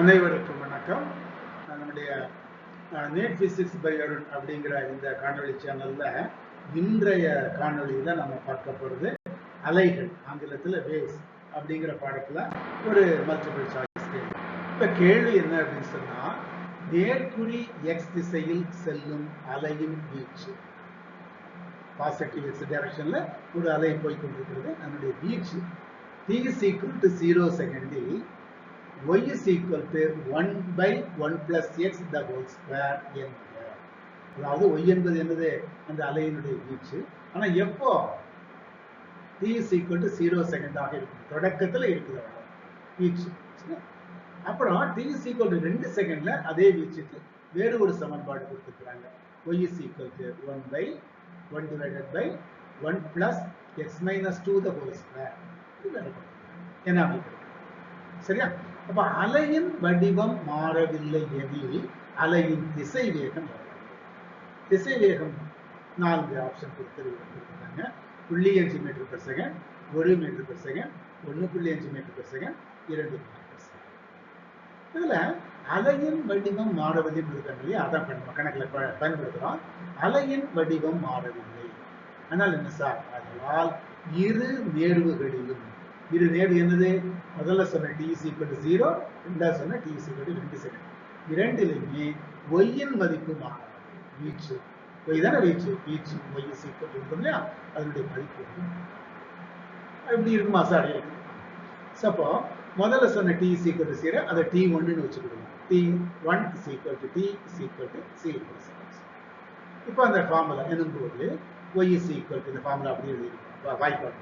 அனைவருக்கும் வணக்கம். நம்முடைய நேட் பிசிக்ஸ் பை அருண் அப்படிங்கிற இந்த காணொளி சேனல்ல இன்றைய காணொளியில நம்ம பார்க்க போறது அலைகள் ஆங்கிலத்துல வேவ்ஸ் அப்படிங்கிற பாடத்துல ஒரு மல்டிபிள் சாய்ஸ் கேள்வி. இப்ப கேள்வி என்ன அப்படின்னு சொன்னா நேர்குறி எக்ஸ் திசையில் செல்லும் அலையின் வீச்சு. பாசிட்டிவ் எக்ஸ் டைரக்ஷன்ல ஒரு அலை போய் கொண்டிருக்கிறது. அதனுடைய வீச்சு டி சீக்குவல் டு ஜீரோ செகண்டில் y is equal to 1 by 1 plus x the whole square என்க அதாவது y என்பது என்னது? அந்த அலையினுடைய வீச்சு. ஆனால் எப்போ? t is equal to 0 செகண்டாக இருக்கும். தொடக்கத்தில் இருக்குது வீச்சு. அப்புறம் t is equal to 2 செகண்ட்ல அதே வீச்சுக்கு வேறு ஒரு சமன்பாடு கொடுத்துருக்குறாங்க. y is equal to 1 by 1 divided by 1 plus x minus 2 the whole square. இது என்ன அமைக்கிறது சரியா? அப்ப அலையின் வடிவம் மாறவில்லை எனில் அலையின் திசை வேகம் திசை வேகம் நான்கு ஆப்ஷன் கொடுத்துருக்காங்க புள்ளி அஞ்சு மீட்டர் பர் செகண்ட் ஒரு மீட்டர் பர் செகண்ட் ஒன்று புள்ளி அஞ்சு மீட்டர் பர் செகண்ட் இரண்டு மீட்டர் பர் செகண்ட் இதுல அலையின் வடிவம் மாறவில்லை இருக்காங்க இல்லையா அதான் கணக்கில் ப- அலையின் வடிவம் மாறவில்லை. ஆனால் என்ன சார்? அதனால் இரு நேர்வுகளிலும் இது நேர் என்னது? முதல்ல சொன்ன டி ஈக்குவல் ஜீரோ ரெண்டாவது சொன்ன டி ஈக்குவல் டு ரெண்டு செகண்ட் இரண்டிலுமே ஒய்யின் மதிப்பு மாறாது வீச்சு. ஒய் தானே வீச்சு? வீச்சு. ஒய் ஈக்குவல் இருக்கும் இல்லையா? அதனுடைய மதிப்பு வந்து எப்படி இருக்குமா சார். இருக்கு அப்போ முதல்ல சொன்ன t is equal to zero அதை டி ஒன்னு வச்சுக்கிடுவோம். T one is t is equal இப்போ அந்த ஃபார்முலா எனும்போது ஒய் இஸ் இந்த ஃபார்முலா அப்படியே எழுதிருக்கோம் வாய்ப்பாடு.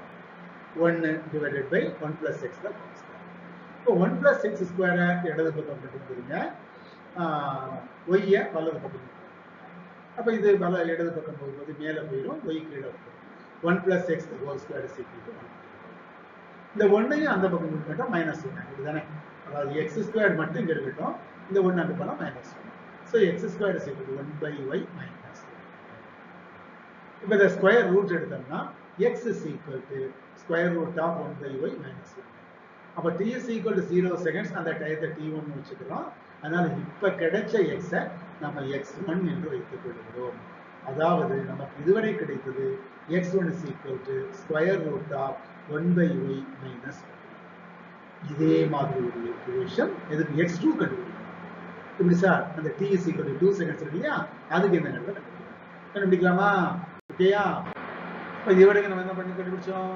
ஒன்று divided by one plus x தான் இப்போ ஒன் பிளஸ் எக்ஸ் ஸ்கொயரை இடது பக்கம் கொண்டு வந்துருங்க ஒய்யை வலது பக்கம் அப்போ இது வல இடது பக்கம் போகும்போது மேலே போயிடும் ஒய் கீழே போயிடும் one plus x whole square சீக்கிரம் இந்த ஒன்னையும் அந்த பக்கம் கொண்டு மைனஸ் ஒன் இதுதானே? அதாவது எக்ஸ் ஸ்கொயர் மட்டும் இங்க இருக்கட்டும். இந்த ஒன்று அங்கே போனால் minus one so x square சீக்கிரம் ஒன் பை ஒய் மைனஸ் இப்போ இந்த ஸ்கொயர் ரூட் எடுத்தோம்னா x is equal to square root of one by y minus one அப்போ t is equal to zero seconds அந்த டயத்தை டி ஒன் வச்சுக்கிறோம். அதனால் இப்போ கிடைச்ச எக்ஸை நம்ம எக்ஸ் ஒன் என்று வைத்துக் கொள்கிறோம். அதாவது நமக்கு இதுவரை கிடைத்தது x one equal to square square root of one by y minus இதே மாதிரி ஒரு ஈக்குவேஷன் எதுக்கு? எக்ஸ் டூ இப்படி சார்? அந்த t is equal to two seconds இருக்கு இல்லையா? அதுக்கு என்ன கண்டுபிடிக்கலாம் கண்டுபிடிக்கலாமா? ஓகேயா? இப்போ இதுவரைக்கும் நம்ம என்ன பண்ணி கண்டுபிடிச்சோம்?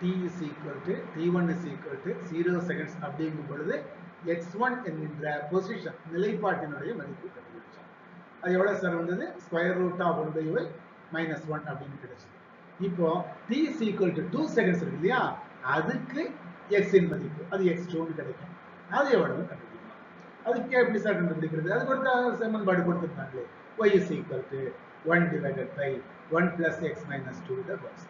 T is equal to t one is equal to zero seconds அப்படிங்கும் பொழுது எக்ஸ் ஒன் என்கின்ற பொசிஷன் நிலைப்பாட்டினுடைய மதிப்பு கண்டுபிடிச்சோம். அது எவ்வளோ சார் வந்தது? Square root of one by y minus one அப்படின்னு கிடைச்சது. இப்போ t is equal to two seconds இருக்கு இல்லையா? அதுக்கு எக்ஸ் இன் மதிப்பு அது எக்ஸ் டூன்னு கிடைக்கும். அது எவ்வளவு கண்டுபிடிக்கலாம். அதுக்கு எப்படி சார் கண்டுபிடிக்கிறது? அதுக்கு ஒரு த- சமன்பாடு கொடுத்துருக்காங்களே. Y is equal to one divided by one plus x minus two the bus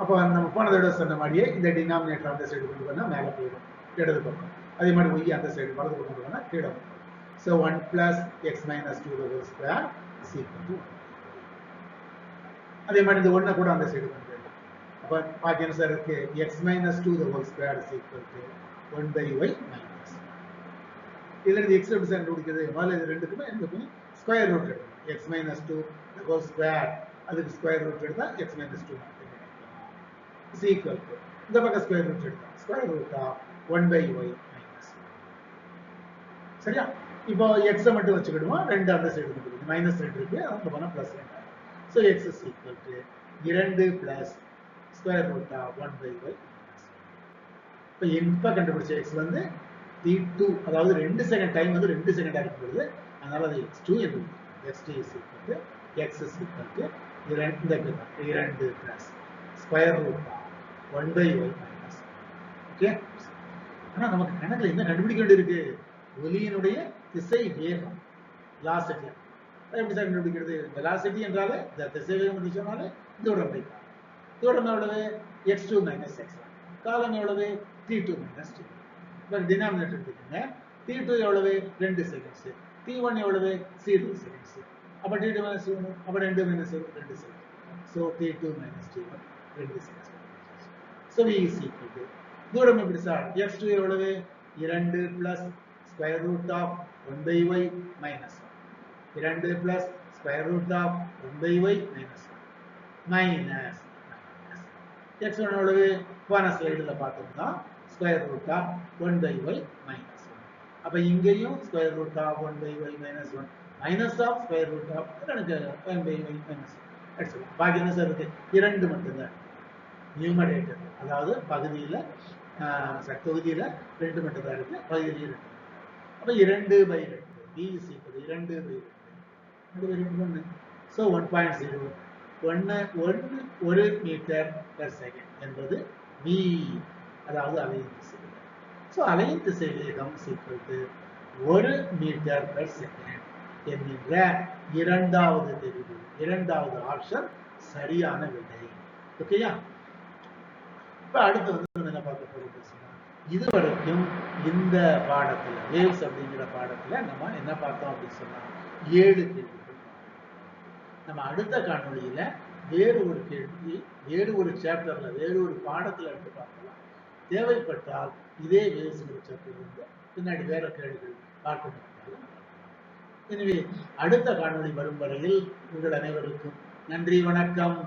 அப்போ நம்ம போன தடவை சொன்ன மாதிரியே இந்த டினாமினேட்டர் அந்த சைடு கொண்டு போனால் மேலே போயிடும். இடது பக்கம். அதே மாதிரி ஒய் அந்த சைடு வலது பக்கம் கொண்டு போனால் கீழே வந்துடும் so one plus x minus two the whole square is equal to அதே மாதிரி இந்த ஒன்றை கூட அந்த சைடு கொண்டு போயிடும். அப்போ பாக்கி என்ன சார் இருக்கு. X minus two the whole square is equal to one by y minus இதுல இருந்து எக்ஸ் எப்படி சார் கண்டுபிடிக்கிறது முதல்ல இது ரெண்டுக்குமே ரெண்டுக்குமே ஸ்கொயர் ரூட் எடுக்கணும். X minus two whole square அதுக்கு ஸ்கொயர் ரூட் எடுத்தா x minus two is equal to இந்த பக்கம் ஸ்கொயர் ரூட் எடுத்தா square root of one by y minus சரியா? இப்போ எக்ஸை மட்டும் வச்சுக்கிடுவோம். ரெண்டு அந்த சைடு கொண்டு மைனஸ் ரெண்டு இருக்கு. அந்த போனால் ப்ளஸ் ரெண்டு. So x is equal to இரண்டு plus square root of one by y இப்போ இப்போ கண்டுபிடிச்ச எக்ஸ் வந்து டி டூ அதாவது ரெண்டு செகண்ட் டைம் வந்து ரெண்டு செகண்ட் இருக்கிறது அதனால அது எக்ஸ் டூ என்று x t is equal x is equal to இரண்டு இரண்டு plus square root one by y minus okay ஆனால் நமக்கு கணக்கில் என்ன கண்டுபிடிக்க வேண்டியிருக்கு? ஒலியினுடைய திசை வேகம். லாசிட்டி எப்படி சார் கண்டுபிடிக்கிறது? வெலாசிட்டி என்றாலே இந்த திசை வேகம் என்று சொன்னாலே தூரம் வைக்கலாம் தூரம் எவ்வளவு? எக்ஸ் டூ மைனஸ் எக்ஸ் காலம் எவ்வளவு? T two minus t denominator எடுத்துக்கோங்க டி டூ எவ்வளவு? ரெண்டு செகண்ட்ஸ் டி ஒன் எவ்வளவு? ஜீரோ செகண்ட்ஸ் அப்போ டி டூ மைனஸ் ஒன்று அப்போ ரெண்டு மைனஸ் ரெண்டு second so t two minus t one ரெண்டு seconds so v is equal to தூரம் எப்படி சார் எக்ஸ் டூ எவ்வளவு? இரண்டு plus square root of one by y minus இரண்டு plus square root of one by y minus minus x one எவ்வளவு? போன ஸ்லைடில் பார்த்தோம்னா square root of one by y minus one அப்போ இங்கேயும் square root of one by y minus one minus of square root of எனக்கு one by y minus எடுத்துக்கலாம் பாக்கி என்ன சார் இருக்கு? இரண்டு மட்டும்தான். நியூமரேட்டர் அதாவது பகுதியில் தொகுதியில் ரெண்டு மட்டும்தான் இருக்கு. பகுதியில் ரெண்டு அப்போ இரண்டு பை ரெண்டு பி இஸ் இரண்டு பை ரெண்டு ரெண்டு பை ரெண்டு ஒன்று ஸோ ஒன் பாயிண்ட் ஜீரோ ஒன்று ஒன்று ஒரு மீட்டர் பெர் செகண்ட் என்பது வி அதாவது அலையின் திசை ஸோ அலையின் திசை வேகம் சீக்கிரத்து ஒரு மீட்டர் பெர் செகண்ட் என்கின்ற இரண்டாவது தெரிவு இரண்டாவது ஆப்ஷன் சரியான விடை. ஓகேயா இப்ப அடுத்து வந்து நம்ம என்ன பார்க்க போறோம் சொன்னா இது வரைக்கும் இந்த பாடத்துல வேவ்ஸ் அப்படிங்கிற பாடத்துல நம்ம என்ன பார்த்தோம் அப்படின்னு சொன்னா ஏழு கேள்விகள். நம்ம அடுத்த காணொளியில வேறு ஒரு கேள்வி வேறு ஒரு சாப்டர்ல வேறு ஒரு பாடத்துல எடுத்து பார்க்கலாம். தேவைப்பட்டால் இதே வேவ்ஸ் சாப்டர் இருந்து பின்னாடி வேற கேள்விகள் பார்க்க எனவே அடுத்த காணொளி வரும் வரையில் உங்கள் அனைவருக்கும் நன்றி வணக்கம்.